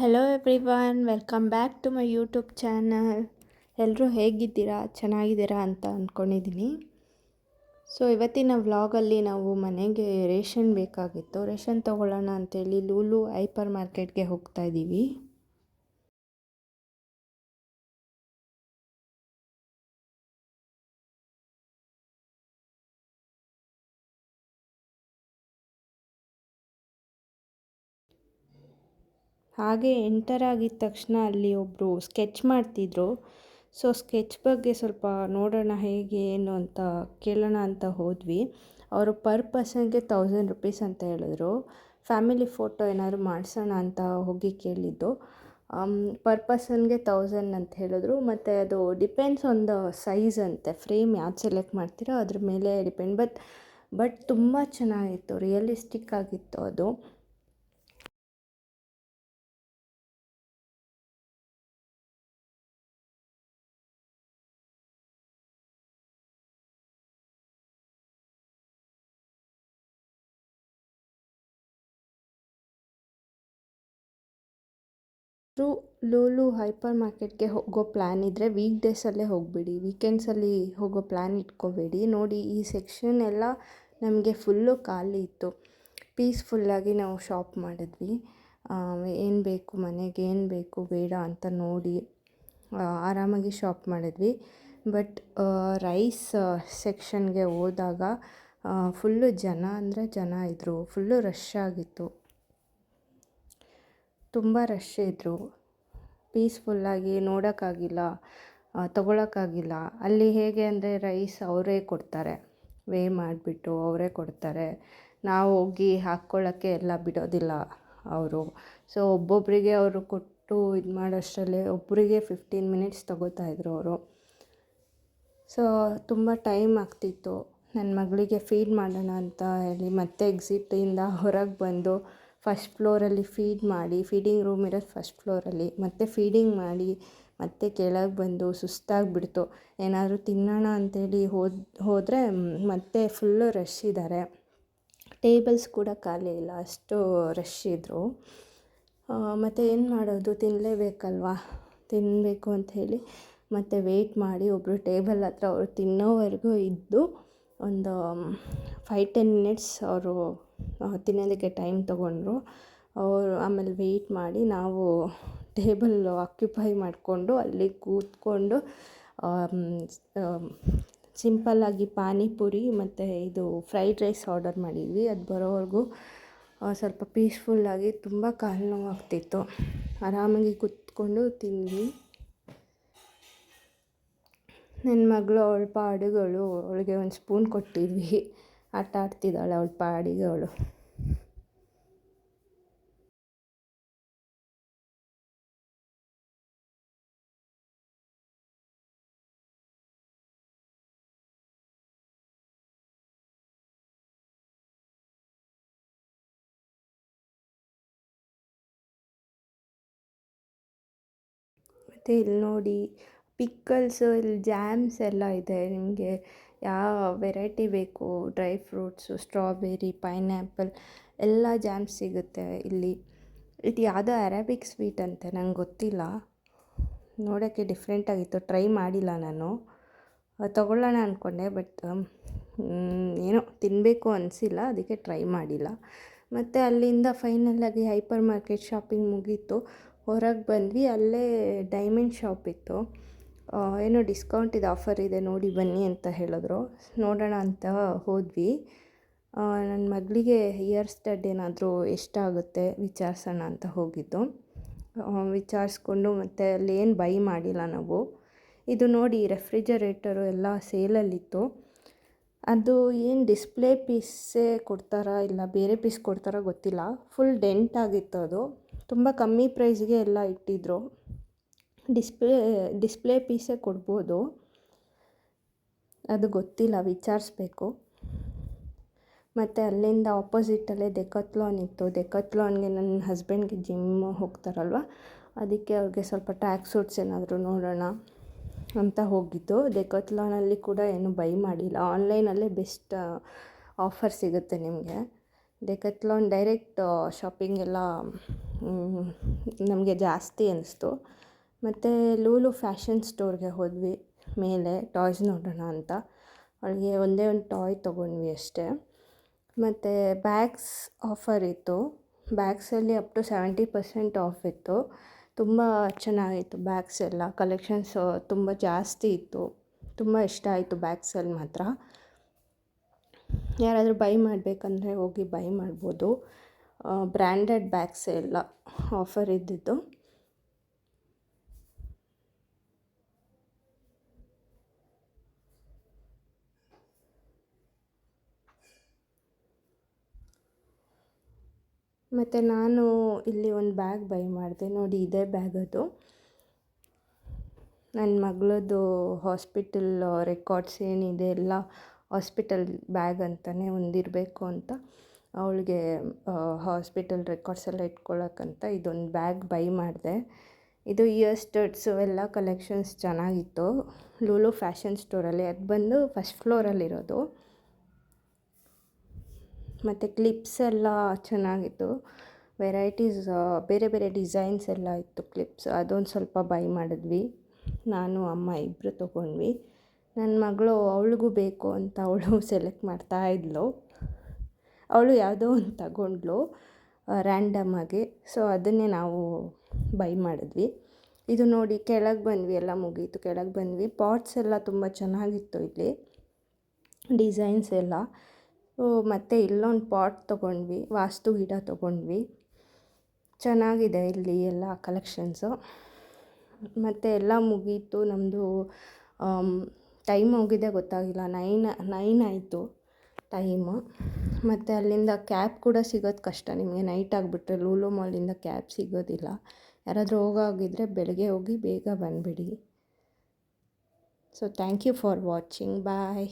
Hello everyone welcome back to my YouTube channel ಎಲ್ಲರೂ ಹೇಗಿದ್ದೀರಾ? ಚೆನ್ನಾಗಿದ್ದೀರಾ ಅಂತ ಅಂದ್ಕೊಂಡಿದ್ದೀನಿ ಸೊ ಇವತ್ತಿನ ವ್ಲಾಗಲ್ಲಿ ನಾವು ಮನೆಗೆ ರೇಷನ್ ಬೇಕಾಗಿತ್ತು. ರೇಷನ್ ತೊಗೊಳ್ಳೋಣ ಅಂತೇಳಿ ಲೂಲು ಹೈಪರ್ ಮಾರ್ಕೆಟ್ಗೆ ಹೋಗ್ತಾ ಇದ್ದೀವಿ. ಹಾಗೆ ಎಂಟರ್ ಆಗಿದ ತಕ್ಷಣ ಅಲ್ಲಿ ಒಬ್ಬರು ಸ್ಕೆಚ್ ಮಾಡ್ತಿದ್ರು. ಸೊ ಸ್ಕೆಚ್ ಬಗ್ಗೆ ಸ್ವಲ್ಪ ನೋಡೋಣ ಹೇಗೆ, ಏನು ಅಂತ ಕೇಳೋಣ ಅಂತ ಹೋದ್ವಿ. ಅವರು ಪರ್ ಪರ್ಸನ್ಗೆ ತೌಸಂಡ್ ರುಪೀಸ್ ಅಂತ ಹೇಳಿದ್ರು. ಫ್ಯಾಮಿಲಿ ಫೋಟೋ ಏನಾದರೂ ಮಾಡಿಸೋಣ ಅಂತ ಹೋಗಿ ಕೇಳಿದ್ದು. ಪರ್ ಪರ್ಸನ್ಗೆ ತೌಸಂಡ್ ಅಂತ ಹೇಳಿದ್ರು. ಮತ್ತು ಅದು ಡಿಪೆಂಡ್ಸ್ ಆನ್ ದ ಸೈಜ್ ಅಂತೆ. ಫ್ರೇಮ್ ಯಾವ್ದು ಸೆಲೆಕ್ಟ್ ಮಾಡ್ತೀರೋ ಅದ್ರ ಮೇಲೆ ಡಿಪೆಂಡ್. ಬಟ್ ಬಟ್ ತುಂಬ ಚೆನ್ನಾಗಿತ್ತು. ರಿಯಲಿಸ್ಟಿಕ್ ಆಗಿತ್ತು ಅದು. ಲೂಲು ಹೈಪರ್ ಮಾರ್ಕೆಟ್ಗೆ ಹೋಗೋ ಪ್ಲ್ಯಾನ್ ಇದ್ದರೆ ವೀಕ್ ಡೇಸಲ್ಲೇ ಹೋಗಬೇಡಿ. ವೀಕೆಂಡ್ಸಲ್ಲಿ ಹೋಗೋ ಪ್ಲ್ಯಾನ್ ಇಟ್ಕೋಬೇಡಿ. ನೋಡಿ, ಈ ಸೆಕ್ಷನ್ ಎಲ್ಲ ನಮಗೆ ಫುಲ್ಲು ಖಾಲಿ ಇತ್ತು. ಪೀಸ್ಫುಲ್ಲಾಗಿ ನಾವು ಶಾಪ್ ಮಾಡಿದ್ವಿ. ಏನು ಬೇಕು ಮನೆಗೆ, ಏನು ಬೇಕು ಬೇಡ ಅಂತ ನೋಡಿ ಆರಾಮಾಗಿ ಶಾಪ್ ಮಾಡಿದ್ವಿ. ಬಟ್ ರೈಸ್ ಸೆಕ್ಷನ್ಗೆ ಹೋದಾಗ ಫುಲ್ಲು ಜನ, ಅಂದರೆ ಜನ ಇದ್ದರು ಫುಲ್ಲು ರಶ್ ಆಗಿತ್ತು. ತುಂಬ ರಶ್ ಇದ್ದರು ಪೀಸ್ಫುಲ್ಲಾಗಿ ನೋಡೋಕ್ಕಾಗಿಲ್ಲ ತಗೊಳಕ್ಕಾಗಿಲ್ಲ. ಅಲ್ಲಿ ಹೇಗೆ ಅಂದರೆ ರೈಸ್ ಅವರೇ ಕೊಡ್ತಾರೆ. ವೇ ಮಾಡಿಬಿಟ್ಟು ಅವರೇ ಕೊಡ್ತಾರೆ. ನಾವು ಹೋಗಿ ಹಾಕ್ಕೊಳ್ಳೋಕ್ಕೆ ಎಲ್ಲ ಬಿಡೋದಿಲ್ಲ ಅವರು. ಸೊ ಒಬ್ಬೊಬ್ಬರಿಗೆ ಅವರು ಕೊಟ್ಟು ಇದು ಮಾಡೋಷ್ಟರಲ್ಲಿ ಒಬ್ಬರಿಗೆ ಫಿಫ್ಟೀನ್ ಮಿನಿಟ್ಸ್ ತೊಗೋತಾಯಿದ್ರು ಅವರು. ಸೊ ತುಂಬ ಟೈಮ್ ಆಗ್ತಿತ್ತು. ನನ್ನ ಮಗಳಿಗೆ ಫೀಡ್ ಮಾಡೋಣ ಅಂತ ಹೇಳಿ ಮತ್ತೆ ಎಕ್ಸಿಟಿಂದ ಹೊರಗೆ ಬಂದು ಫಸ್ಟ್ ಫ್ಲೋರಲ್ಲಿ ಫೀಡ್ ಮಾಡಿ ಫೀಡಿಂಗ್ ರೂಮ್ ಇರೋದು ಫಸ್ಟ್ ಫ್ಲೋರಲ್ಲಿ ಮತ್ತೆ ಫೀಡಿಂಗ್ ಮಾಡಿ, ಮತ್ತೆ ಕೆಳಗೆ ಬಂದು ಸುಸ್ತಾಗಿಬಿಡ್ತು ಏನಾದರೂ ತಿನ್ನೋಣ ಅಂತೇಳಿ ಹೋದ, ಹೋದರೆ ಮತ್ತೆ ಫುಲ್ಲು ರಶ್ ಇದ್ದಾರೆ ಟೇಬಲ್ಸ್ ಕೂಡ ಖಾಲಿ ಇಲ್ಲ, ಅಷ್ಟು ರಶ್ ಇದ್ದರು ಮತ್ತು ಏನು ಮಾಡೋದು? ತಿನ್ನಲೇಬೇಕಲ್ವಾ ತಿನ್ನಬೇಕು ಅಂತ ಹೇಳಿ ಮತ್ತು ವೆಯ್ಟ್ ಮಾಡಿ ಒಬ್ಬರು ಟೇಬಲ್ ಹತ್ರ ಅವರು ತಿನ್ನೋವರೆಗೂ ಇದ್ದು ಒಂದು ಫೈ ಟೆನ್ ಮಿನಿಟ್ಸ್ ಅವರು ತಿನ್ನೋದಕ್ಕೆ ಟೈಮ್ ತೊಗೊಂಡ್ರು. ಅವರು ಆಮೇಲೆ ವೆಯ್ಟ್ ಮಾಡಿ ನಾವು ಟೇಬಲ್ ಆಕ್ಯುಪೈ ಮಾಡಿಕೊಂಡು ಅಲ್ಲಿ ಕೂತ್ಕೊಂಡು ಸಿಂಪಲ್ಲಾಗಿ ಪಾನಿಪುರಿ ಮತ್ತು ಇದು ಫ್ರೈಡ್ ರೈಸ್ ಆರ್ಡರ್ ಮಾಡಿದ್ವಿ. ಅದು ಬರೋವರೆಗೂ ಸ್ವಲ್ಪ ಪೀಸ್ಫುಲ್ಲಾಗಿ ತುಂಬ ಕಾಲು ನೋವಾಗ್ತಿತ್ತು. ಆರಾಮಾಗಿ ಕೂತ್ಕೊಂಡು ತಿಂದ್ವಿ. ನನ್ನ ಮಗಳು ಅವಳ ಪಾಡುಗಳು, ಅವಳಿಗೆ ಒಂದು ಸ್ಪೂನ್ ಕೊಟ್ಟಿದ್ವಿ. ಆಟ ಆಡ್ತಿದ್ದಾಳೆ ಅವಳ ಪಾಡಿಗೆ ಮತ್ತು ಇಲ್ಲಿ ನೋಡಿ ಪಿಕ್ಕಲ್ಸು ಇಲ್ಲಿ ಜ್ಯಾಮ್ಸ್ ಎಲ್ಲ ಇದೆ. ನಿಮಗೆ ಯಾವ ವೆರೈಟಿ ಬೇಕು? ಡ್ರೈ ಫ್ರೂಟ್ಸು, ಸ್ಟ್ರಾಬೆರಿ ಪೈನ್ಯಾಪಲ್ ಎಲ್ಲ ಜ್ಯಾಮ್ಸ್ ಸಿಗುತ್ತೆ ಇಲ್ಲಿ. ಇದು ಯಾವುದೋ ಅರಾಬಿಕ್ ಸ್ವೀಟ್ ಅಂತೆ, ನಂಗೆ ಗೊತ್ತಿಲ್ಲ. ನೋಡೋಕ್ಕೆ ಡಿಫ್ರೆಂಟಾಗಿತ್ತು ಟ್ರೈ ಮಾಡಿಲ್ಲ ನಾನು. ತೊಗೊಳ್ಳೋಣ ಅಂದ್ಕೊಂಡೆ ಬಟ್ ಏನೋ ತಿನ್ನಬೇಕು ಅನಿಸಿಲ್ಲ. ಅದಕ್ಕೆ ಟ್ರೈ ಮಾಡಿಲ್ಲ. ಮತ್ತು ಅಲ್ಲಿಂದ ಫೈನಲಾಗಿ ಹೈಪರ್ ಮಾರ್ಕೆಟ್ ಶಾಪಿಂಗ್ ಮುಗೀತು. ಹೊರಗೆ ಬಂದ್ವಿ, ಅಲ್ಲೇ ಡೈಮಂಡ್ ಶಾಪ್ ಇತ್ತು. ಏನೋ ಡಿಸ್ಕೌಂಟ್ ಇದೆ ಆಫರ್ ಇದೆ, ನೋಡಿ ಬನ್ನಿ ಅಂತ ಹೇಳಿದ್ರು. ನೋಡೋಣ ಅಂತ ಹೋದ್ವಿ. ನನ್ನ ಮಗಳಿಗೆ ಇಯರ್ ಸ್ಟಡ್ ಏನಾದರೂ ಎಷ್ಟಾಗುತ್ತೆ, ವಿಚಾರಿಸೋಣ ಅಂತ ಹೋಗಿದ್ದು. ವಿಚಾರಿಸ್ಕೊಂಡು ಮತ್ತು ಅಲ್ಲಿ ಏನು ಬೈ ಮಾಡಿಲ್ಲ ನಾವು. ಇದು ನೋಡಿ ರೆಫ್ರಿಜರೇಟರು ಎಲ್ಲ ಸೇಲಲ್ಲಿತ್ತು ಅದು ಏನು ಡಿಸ್ಪ್ಲೇ ಪೀಸೇ ಕೊಡ್ತಾರಾ ಇಲ್ಲ ಬೇರೆ ಪೀಸ್ ಕೊಡ್ತಾರಾ ಗೊತ್ತಿಲ್ಲ. ಫುಲ್ ಡೆಂಟ್ ಆಗಿತ್ತು ಅದು. ತುಂಬ ಕಮ್ಮಿ ಪ್ರೈಸ್ಗೆ ಎಲ್ಲ ಇಟ್ಟಿದ್ದರು ಡಿಸ್ಪ್ಲೇ ಡಿಸ್ಪ್ಲೇ ಪೀಸೇ ಕೊಡ್ಬೋದು. ಅದು ಗೊತ್ತಿಲ್ಲ, ವಿಚಾರಿಸ್ಬೇಕು. ಮತ್ತು ಅಲ್ಲಿಂದ ಆಪೋಸಿಟಲ್ಲೇ ಡೆಕತ್ಲಾನ್ ಇತ್ತು. ಡೆಕತ್ಲಾನ್ಗೆ ನನ್ನ ಹಸ್ಬೆಂಡ್ಗೆ ಜಿಮ್ ಹೋಗ್ತಾರಲ್ವ? ಅದಕ್ಕೆ ಅವ್ರಿಗೆ ಸ್ವಲ್ಪ ಟ್ರ್ಯಾಕ್ ಸೂಟ್ಸ್ ಏನಾದರೂ ನೋಡೋಣ ಅಂತ ಹೋಗಿದ್ದು. ಡೆಕತ್ಲಾನಲ್ಲಿ ಕೂಡ ಏನು ಬೈ ಮಾಡಿಲ್ಲ. ಆನ್ಲೈನಲ್ಲೇ ಬೆಸ್ಟ್ ಆಫರ್ ಸಿಗುತ್ತೆ ನಿಮಗೆ. ಡೆಕತ್ಲಾನ್ ಡೈರೆಕ್ಟ್ ಶಾಪಿಂಗ್ ಎಲ್ಲ ನಮಗೆ ಜಾಸ್ತಿ ಅನಿಸ್ತು. ಮತ್ತು ಲೂಲು ಫ್ಯಾಷನ್ ಸ್ಟೋರ್ಗೆ ಹೋದ್ವಿ ಮೇಲೆ, ಟಾಯ್ಸ್ ನೋಡೋಣ ಅಂತ. ಅವಳಿಗೆ ಒಂದೇ ಒಂದು ಟಾಯ್ ತೊಗೊಂಡ್ವಿ ಅಷ್ಟೇ. ಮತ್ತು ಬ್ಯಾಗ್ಸ್ ಆಫರ್ ಇತ್ತು. ಬ್ಯಾಗ್ಸಲ್ಲಿ up to seventy percent off ಇತ್ತು. ತುಂಬ ಚೆನ್ನಾಗಿತ್ತು ಬ್ಯಾಗ್ಸ್ ಎಲ್ಲ. ಕಲೆಕ್ಷನ್ಸ್ ತುಂಬ ಜಾಸ್ತಿ ಇತ್ತು. ತುಂಬ ಇಷ್ಟ ಆಯಿತು ಬ್ಯಾಗ್ಸಲ್ಲಿ ಮಾತ್ರ. ಯಾರಾದರೂ ಬೈ ಮಾಡಬೇಕಂದ್ರೆ ಹೋಗಿ ಬೈ ಮಾಡ್ಬೋದು. ಬ್ರ್ಯಾಂಡೆಡ್ ಬ್ಯಾಗ್ಸ್ ಎಲ್ಲ ಆಫರ್ ಇದ್ದಿದ್ದು. ಮತ್ತು ನಾನು ಇಲ್ಲಿ ಒಂದು ಬ್ಯಾಗ್ ಬೈ ಮಾಡಿದೆ. ನೋಡಿ, ಇದೇ ಬ್ಯಾಗ್ ಅದು. ನನ್ನ ಮಗಳದ್ದು ಹಾಸ್ಪಿಟಲ್ ರೆಕಾರ್ಡ್ಸ್ ಏನಿದೆ, ಎಲ್ಲ ಹಾಸ್ಪಿಟಲ್ ಬ್ಯಾಗ್ ಅಂತಲೇ ಒಂದಿರಬೇಕು ಅಂತ. ಅವಳಿಗೆ ಹಾಸ್ಪಿಟಲ್ ರೆಕಾರ್ಡ್ಸ್ ಎಲ್ಲ ಇಟ್ಕೊಳ್ಳೋಕ್ಕಂತ ಇದೊಂದು ಬ್ಯಾಗ್ ಬೈ ಮಾಡಿದೆ. ಇದು ಇಯರ್ ಸ್ಟಡ್ಸು ಎಲ್ಲ ಕಲೆಕ್ಷನ್ಸ್ ಚೆನ್ನಾಗಿತ್ತು. ಲೂಲು ಫ್ಯಾಷನ್ ಸ್ಟೋರಲ್ಲಿ ಅದು ಬಂದು ಫಸ್ಟ್ ಫ್ಲೋರಲ್ಲಿರೋದು ಮತ್ತು ಕ್ಲಿಪ್ಸ್ ಎಲ್ಲ ಚೆನ್ನಾಗಿತ್ತು. ವೆರೈಟೀಸ್ ಬೇರೆ ಬೇರೆ ಡಿಸೈನ್ಸ್ ಎಲ್ಲ ಇತ್ತು ಕ್ಲಿಪ್ಸ್ ಅದೊಂದು ಸ್ವಲ್ಪ ಬೈ ಮಾಡಿದ್ವಿ. ನಾನು, ಅಮ್ಮ ಇಬ್ಬರು ತೊಗೊಂಡ್ವಿ. ನನ್ನ ಮಗಳು ಅವಳಿಗೂ ಬೇಕು ಅಂತ ಅವಳು ಸೆಲೆಕ್ಟ್ ಮಾಡ್ತಾ ಇದ್ಲು. ಅವಳು ಯಾವುದೋ ಒಂದು ತಗೊಂಡ್ಳು ರ್ಯಾಂಡಮಾಗಿ ಸೊ ಅದನ್ನೇ ನಾವು ಬೈ ಮಾಡಿದ್ವಿ. ಇದು ನೋಡಿ ಕೆಳಗೆ ಬಂದ್ವಿ, ಎಲ್ಲ ಮುಗೀತು. ಕೆಳಗೆ ಬಂದ್ವಿ. ಪಾಟ್ಸ್ ಎಲ್ಲ ತುಂಬ ಚೆನ್ನಾಗಿತ್ತು ಇಲ್ಲಿ. ಡಿಸೈನ್ಸ್ ಎಲ್ಲ. ಮತ್ತು ಇಲ್ಲೊಂದು ಪಾಟ್ ತೊಗೊಂಡ್ವಿ, ವಾಸ್ತು ಗಿಡ ತೊಗೊಂಡ್ವಿ. ಚೆನ್ನಾಗಿದೆ ಇಲ್ಲಿ ಎಲ್ಲ ಕಲೆಕ್ಷನ್ಸು ಮತ್ತು ಎಲ್ಲ ಮುಗೀತು ನಮ್ಮದು ಟೈಮ್ ಹೋಗಿದೆ ಗೊತ್ತಾಗಿಲ್ಲ ನೈನ್ ನೈನ್ ಆಯಿತು ಟೈಮು ಮತ್ತು ಅಲ್ಲಿಂದ ಕ್ಯಾಬ್ ಕೂಡ ಸಿಗೋದು ಕಷ್ಟ, ನಿಮಗೆ ನೈಟ್ ಆಗಿಬಿಟ್ರೆ ಲೂಲು ಮಾಲಿಂದ ಕ್ಯಾಬ್ ಸಿಗೋದಿಲ್ಲ. ಯಾರಾದರೂ ಹೋಗಾಗಿದ್ದರೆ ಬೆಳಗ್ಗೆ ಹೋಗಿ ಬೇಗ ಬಂದುಬಿಡಿ. So thank you for watching bye